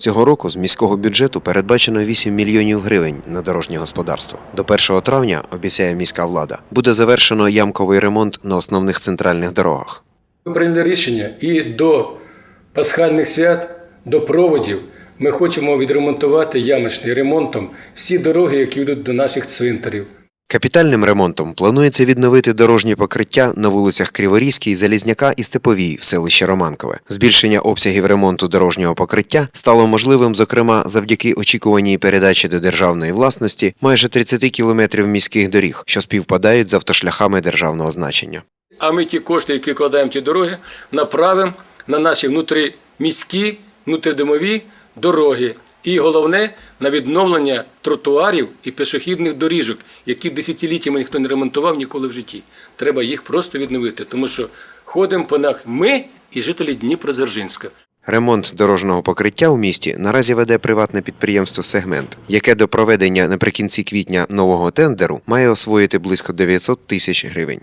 Цього року з міського бюджету передбачено 8 мільйонів гривень на дорожнє господарство. До 1 травня, обіцяє міська влада, буде завершено ямковий ремонт на основних центральних дорогах. Ми прийняли рішення і до пасхальних свят, до проводів ми хочемо відремонтувати ямочним ремонтом всі дороги, які йдуть до наших цвинтарів. Капітальним ремонтом планується відновити дорожні покриття на вулицях Криворізькій, Залізняка і Степовій в селищі Романкове. Збільшення обсягів ремонту дорожнього покриття стало можливим, зокрема, завдяки очікуваній передачі до державної власності майже 30 кілометрів міських доріг, що співпадають з автошляхами державного значення. А ми ті кошти, які кладаємо ті дороги, направимо на наші внутріміські, внутридомові дороги. І головне на відновлення тротуарів і пішохідних доріжок, які десятиліттями ніхто не ремонтував ніколи в житті. Треба їх просто відновити, тому що ходимо по них ми і жителі Дніпродзержинська. Ремонт дорожнього покриття у місті наразі веде приватне підприємство Сегмент, яке до проведення наприкінці квітня нового тендеру має освоїти близько 900 тисяч гривень.